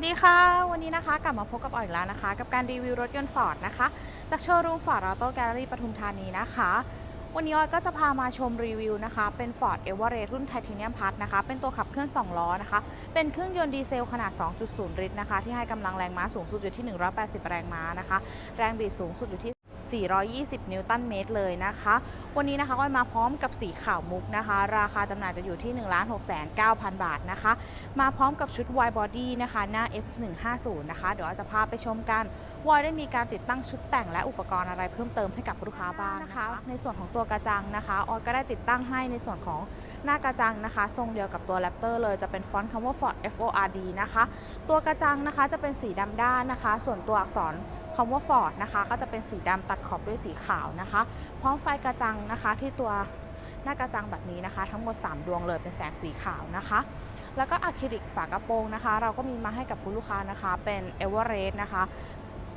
วัสดีค่ะ วันนี้นะคะกลับมาพบกับออยอีกแล้วนะคะ กับการรีวิวรถยนต์ฟอร์ดนะคะ จากโชว์รูมฟอร์ดออโต้แกลเลอรี่ปทุมธานีนะคะ วันนี้ออยก็จะพามาชมรีวิวนะคะ เป็น Ford e v e r e s t รุ่นไทเทเนียมพัทนะคะ เป็นตัวขับเคลื่อน 2 ล้อนะคะ เป็นเครื่องยนต์ดีเซลขนาด 2.0 ลิตรนะคะ ที่ให้กำลังแรงม้าสูงสุดอยู่ที่ 180 แรงม้านะคะ แรงบิดสูงสุดอยู่ที่ 420 นิวตันเมตรเลยนะคะ วันนี้นะคะก็มาพร้อมกับสีขาวมุกนะคะ ราคาจำหน่ายจะอยู่ที่ 1 6 9 0 0 0 บาทนะคะ มาพร้อมกับชุด wide body นะคะหน้า F150 นะคะเดี๋ยวเราจะพาไปชมกันวอยได้มีการติดตั้งชุดแต่งและอุปกรณ์อะไรเพิ่มเติมให้กับลูกค้าบ้างนะคะ ในส่วนของตัวกระจังนะคะออยก็ได้ติดตั้งให้ในส่วนของหน้ากระจังนะคะ ทรงเดียวกับตัว Raptor เลยจะเป็นฟอนต์คำว่า Ford FORD นะคะ ตัวกระจังนะคะจะเป็นสีดำด้านนะคะ ส่วนตัวอักษร คำว่า Ford นะคะก็จะเป็นสีดำตัดขอบด้วยสีขาวนะคะ พร้อมไฟกระจังนะคะที่ตัวหน้ากระจังแบบนี้นะคะ ทั้งหมด 3 ดวงเลยเป็นแสงสีขาวนะคะ แล้วก็อะคริลิกฝากระโปรงนะคะ เราก็มีมาให้กับคุณลูกค้านะคะ เป็นเอเวอเรสต์นะคะ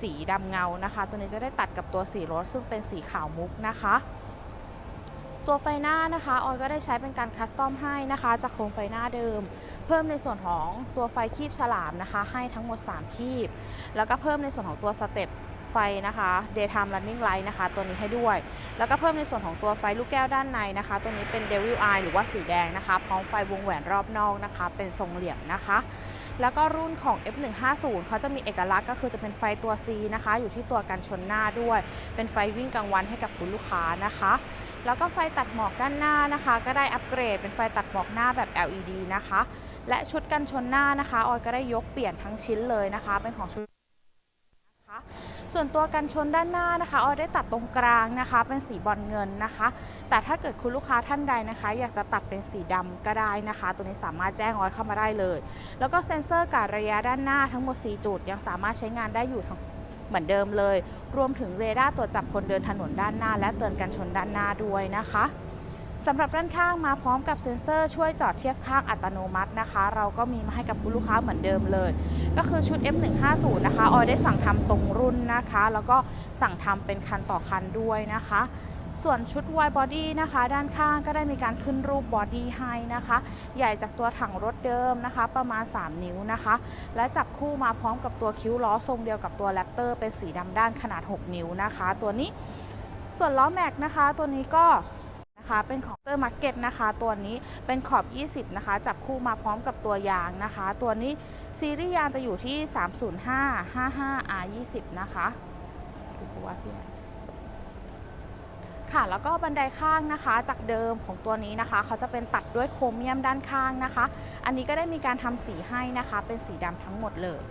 สีดำเงานะคะ ตัวนี้จะได้ตัดกับตัวสีรถซึ่งเป็นสีขาวมุกนะคะตัวไฟหน้านะคะ ออยก็ได้ใช้เป็นการคัสตอมให้นะคะ จากโครงไฟหน้าเดิม เพิ่มในส่วนของตัวไฟคีบฉลามนะคะ ให้ทั้งหมด 3 คีบ แล้วก็เพิ่มในส่วนของตัวสเต็ปไฟนะคะ daytime running light นะคะ ตัวนี้ให้ด้วย แล้วก็เพิ่มในส่วนของตัวไฟลูกแก้วด้านในนะคะ ตัวนี้เป็น devil eye หรือว่าสีแดงนะคะ พร้อมไฟวงแหวนรอบนอกนะคะ เป็นทรงเหลี่ยมนะคะ แล้วก็รุ่นของ F150 เขาจะมีเอกลักษณ์ก็คือจะเป็นไฟตัว C นะคะ อยู่ที่ตัวกันชนหน้าด้วย เป็นไฟวิ่งกลางวันให้กับคุณลูกค้านะคะ แล้วก็ไฟตัดหมอกด้านหน้านะคะ ก็ได้อัปเกรดเป็นไฟตัดหมอกหน้าแบบ LED นะคะ และชุดกันชนหน้านะคะ ออยก็ได้ยกเปลี่ยนทั้งชิ้นเลยนะคะ เป็นของชุดนะคะส่วนตัวกันชนด้านหน้านะคะ ออยได้ตัดตรงกลางนะคะ เป็นสีบอลเงินนะคะ แต่ถ้าเกิดคุณลูกค้าท่านใดนะคะ อยากจะตัดเป็นสีดำก็ได้นะคะ ตัวนี้สามารถแจ้งออยเข้ามาได้เลย แล้วก็เซ็นเซอร์การระยะด้านหน้าทั้งหมด 4 จุด ยังสามารถใช้งานได้อยู่ทั้งเหมือนเดิมเลย รวมถึงเรดาร์ตรวจจับคนเดินถนนด้านหน้า และเตือนกันชนด้านหน้าด้วยนะคะ สำหรับด้านข้างมาพร้อมกับเซ็นเซอร์ช่วยจอดเทียบข้างอัตโนมัตินะคะ เราก็มีมาให้กับคุณลูกค้าเหมือนเดิมเลย ก็คือชุด F150 นะคะออยได้สั่งทำตรงรุ่นนะคะ แล้วก็สั่งทำเป็นคันต่อคันด้วยนะคะ ส่วนชุด wide body นะคะ ด้านข้างก็ได้มีการขึ้นรูปบอดี้ให้นะคะ ใหญ่จากตัวถังรถเดิมนะคะ ประมาณ 3 นิ้วนะคะ และจับคู่มาพร้อมกับตัวคิ้วล้อทรงเดียวกับตัวแรปเตอร์เป็นสีดำด้านขนาด 6 นิ้วนะคะ ตัวนี้ส่วนล้อแม็กนะคะ ตัวนี้ก็ นะคะเป็นของเตอร์มาร์เก็ตนะคะ ตัวนี้เป็นขอบ 20 นะคะ จับคู่มาพร้อมกับตัวยางนะคะ ตัวนี้ซีรีส์ยางจะอยู่ที่ 305 55 R 20 นะคะดูว่าพี่ค่ะแล้วก็บันไดข้างนะคะจากเดิมของตัวนี้นะคะ เขาจะเป็นตัดด้วยโครเมียมด้านข้างนะคะ อันนี้ก็ได้มีการทำสีให้นะคะ เป็นสีดำทั้งหมดเลย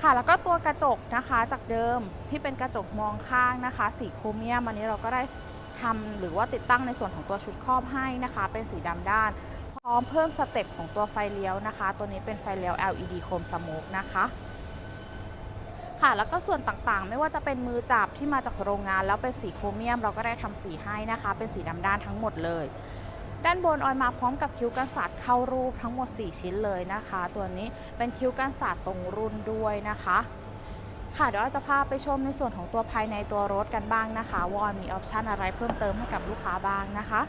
ค่ะแล้วก็ตัวกระจกนะคะจากเดิมที่เป็นกระจกมองข้างนะคะ สีโครเมียมอันนี้เราก็ได้ ทำหรือว่าติดตั้งในส่วนของตัวชุดครอบให้นะคะ เป็นสีดำด้าน พร้อมเพิ่มสเต็ปของตัวไฟเลี้ยวนะคะ ตัวนี้เป็นไฟเลี้ยว LED โคมสโมกนะคะค่ะแล้วก็ส่วนต่างๆ ไม่ว่าจะเป็นมือจับที่มาจากโรงงาน แล้วเป็นสีโครเมียม เราก็ได้ทำสีให้นะคะ เป็นสีดำด้านทั้งหมดเลย ด้านบนออยมาพร้อมกับคิ้วกันศาสตร์เข้ารูปทั้งหมด 4 ชิ้นเลยนะคะ ตัวนี้เป็นคิ้วกันศาสตร์ตรงรุ่นด้วยนะคะ ค่ะเดี๋ยวจะพาไปชมในส่วนของตัวภายในตัวรถกันบ้างนะคะว่าออยมีออปชันอะไรเพิ่มเติมให้กับลูกค้าบ้างนะคะ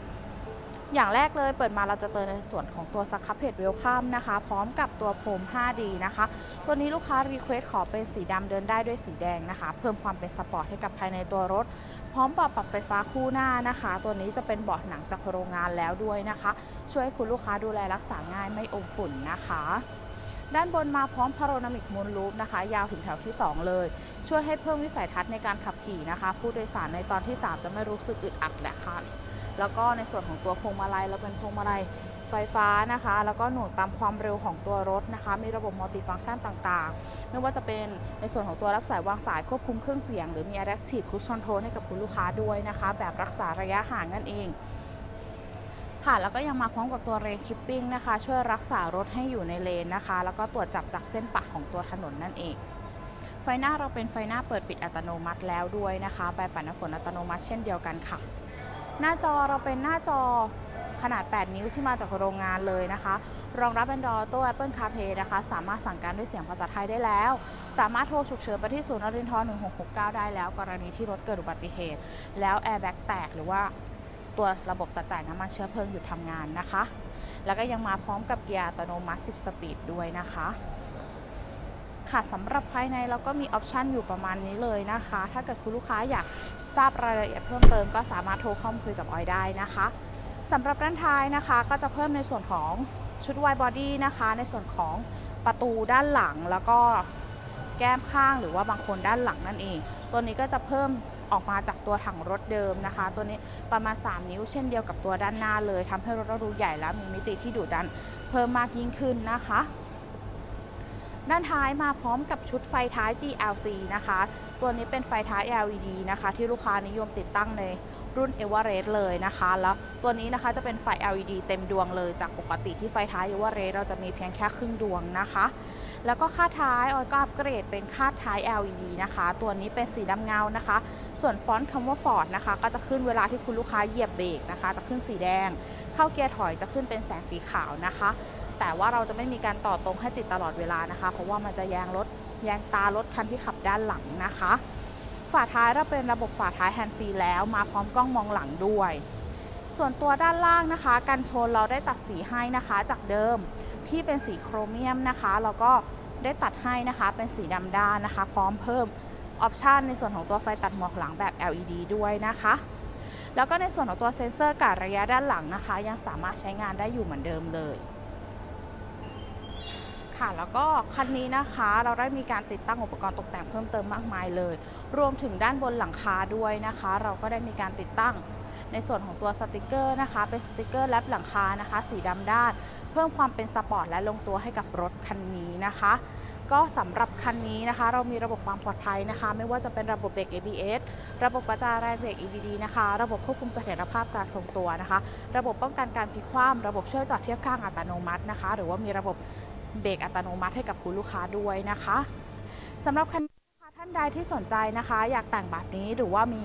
อย่างแรกเลยเปิดมาเราจะเจอในส่วนของตัวสครับเพจเวลคัมนะคะ พร้อมกับตัวโพรม 5D นะคะ ตัวนี้ลูกค้ารีเควสขอเป็นสีดำเดินได้ด้วยสีแดงนะคะ เพิ่มความเป็นสปอร์ตให้กับภายในตัวรถ พร้อมเบาะปรับไฟฟ้าคู่หน้านะคะ ตัวนี้จะเป็นเบาะหนังจากโรงงานแล้วด้วยนะคะ ช่วยให้คุณลูกค้าดูแลรักษาง่ายไม่อมฝุ่นนะคะ ด้านบนมาพร้อมพาโรนามิกมูนลูปนะคะ ยาวถึงแถวที่ 2 เลย ช่วยให้เพิ่มวิสัยทัศน์ในการขับขี่นะคะ ผู้โดยสารในตอนที่ 3 จะไม่รู้สึกอึดอัดและคันแล้วก็ในส่วนของตัวพวงมาลัยเราเป็นพวงมาลัยไฟฟ้านะคะ แล้วก็หน่วงตามความเร็วของตัวรถนะคะ มีระบบมัลติฟังก์ชันต่างๆ ไม่ว่าจะเป็นในส่วนของตัวรับสายวางสายควบคุมเครื่องเสียง หรือมี Adaptive Cruise Control ให้กับคุณลูกค้าด้วยนะคะ แบบรักษาระยะห่างนั่นเอง ค่ะ แล้วก็ยังมาพร้อมกับตัวเรนคิปปิ้งนะคะ ช่วยรักษารถให้อยู่ในเลนนะคะ แล้วก็ตรวจจับจากเส้นปะของตัวถนนนั่นเอง ไฟหน้าเราเป็นไฟหน้าเปิดปิดอัตโนมัติแล้วด้วยนะคะใบปัดน้ำฝนอัตโนมัติเช่นเดียวกันค่ะ หน้าจอเราเป็นหน้าจอขนาด 8 นิ้วที่มาจากโรงงานเลยนะคะ รองรับ Android ตัว Apple CarPlay นะคะ สามารถสั่งการด้วยเสียงภาษาไทยได้แล้ว สามารถโทรฉุกเฉินไปที่ศูนย์นรินทร์1669 ได้แล้ว กรณีที่รถเกิดอุบัติเหตุ แล้วแอร์แบ็กแตกหรือว่า ตัวระบบตัดจ่ายน้ำมันเชื้อเพลิงหยุดทำงานนะคะ แล้วก็ยังมาพร้อมกับเกียร์อัตโนมัติ 10 สปีดด้วยนะคะค่ะสำหรับภายในเราก็มีออปชันอยู่ประมาณนี้เลยนะคะ ถ้าเกิดคุณลูกค้าอยากทราบรายละเอียดเพิ่มเติมก็สามารถโทรเข้ามาคุยกับออยได้นะคะสำหรับด้านท้ายนะคะ ก็จะเพิ่มในส่วนของชุดไวบอดี้นะคะ ในส่วนของประตูด้านหลังแล้วก็แก้มข้างหรือว่าบางคนด้านหลังนั่นเอง ตัวนี้ก็จะเพิ่ม ออกมาจากตัวถังรถเดิมนะคะ ตัวนี้ประมาณ 3 นิ้วเช่นเดียวกับตัวด้านหน้าเลยทำให้รถเราดูใหญ่และมีมิติที่ดุดันเพิ่มมากยิ่งขึ้นนะคะ ด้านท้ายมาพร้อมกับชุดไฟท้าย GLC นะคะ ตัวนี้เป็นไฟท้าย LED นะคะ ที่ลูกค้านิยมติดตั้งในรุ่น e v e r e s t เลยนะคะ แล้วตัวนี้นะคะจะเป็นไฟ LED เต็มดวงเลยจากปกติที่ไฟท้าย e v e r e s t เราจะมีเพียงแค่ครึ่งดวงนะคะ แล้วก็ค่าท้ายออยก็อัปเกรดเป็นค่าท้าย LED นะคะ ตัวนี้เป็นสีดำเงานะคะ ส่วนฟอนต์คำว่า Ford นะคะ ก็จะขึ้นเวลาที่คุณลูกค้าเหยียบเบรกนะคะ จะขึ้นสีแดง เข้าเกียร์ถอยจะขึ้นเป็นแสงสีขาวนะคะ แต่ว่าเราจะไม่มีการต่อตรงให้ติดตลอดเวลานะคะ เพราะว่ามันจะแยงรถแยงตารถคันที่ขับด้านหลังนะคะ ฝาท้ายเราเป็นระบบฝาท้ายแฮนด์ฟรีแล้วมาพร้อมกล้องมองหลังด้วย ส่วนตัวด้านล่างนะคะ กันชนเราได้ตัดสีให้นะคะจากเดิม ที่เป็นสีโครเมียมนะคะแล้วก็ได้ตัดให้นะคะเป็นสีดำด้านนะคะ พร้อมเพิ่มออปชันในส่วนของตัวไฟตัดหมอกหลังแบบ LED ด้วยนะคะ แล้วก็ในส่วนของตัวเซ็นเซอร์การระยะด้านหลังนะคะ ยังสามารถใช้งานได้อยู่เหมือนเดิมเลย ค่ะแล้วก็คันนี้นะคะเราได้มีการติดตั้งอุปกรณ์ตกแต่งเพิ่มเติมมากมายเลย รวมถึงด้านบนหลังคาด้วยนะคะ เราก็ได้มีการติดตั้งในส่วนของตัวสติกเกอร์นะคะ เป็นสติกเกอร์แลบหลังคานะคะ สีดำด้าน เพิ่มความเป็นสปอร์ตและลงตัวให้กับรถคันนี้นะคะ ก็สำหรับคันนี้นะคะ เรามีระบบความปลอดภัยนะคะ ไม่ว่าจะเป็นระบบเบรก ABS ระบบกระจาแรงเบรก EBD นะคะ ระบบควบคุมเสถียรภาพการทรงตัวนะคะ ระบบป้องกันการพลิกคว่ำระบบช่วยจอดเทียบข้างอัตโนมัตินะคะ หรือว่ามีระบบเบรกอัตโนมัติให้กับคุณลูกค้าด้วยนะคะสำหรับคันนี้ท่านใดที่สนใจนะคะ อยากแต่งแบบนี้หรือว่ามี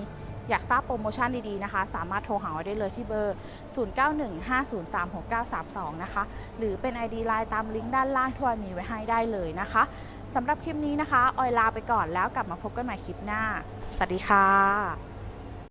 อยากทราบโปรโมชั่นดีๆนะคะ สามารถโทรหาได้เลยที่เบอร์ 0915036932 นะคะ หรือเป็น ID ไลน์ตามลิงก์ด้านล่างที่ออยมีไว้ให้ได้เลยนะคะสำหรับคลิปนี้นะคะ ออยลาไปก่อนแล้วกลับมาพบกันใหม่คลิปหน้า สวัสดีค่ะ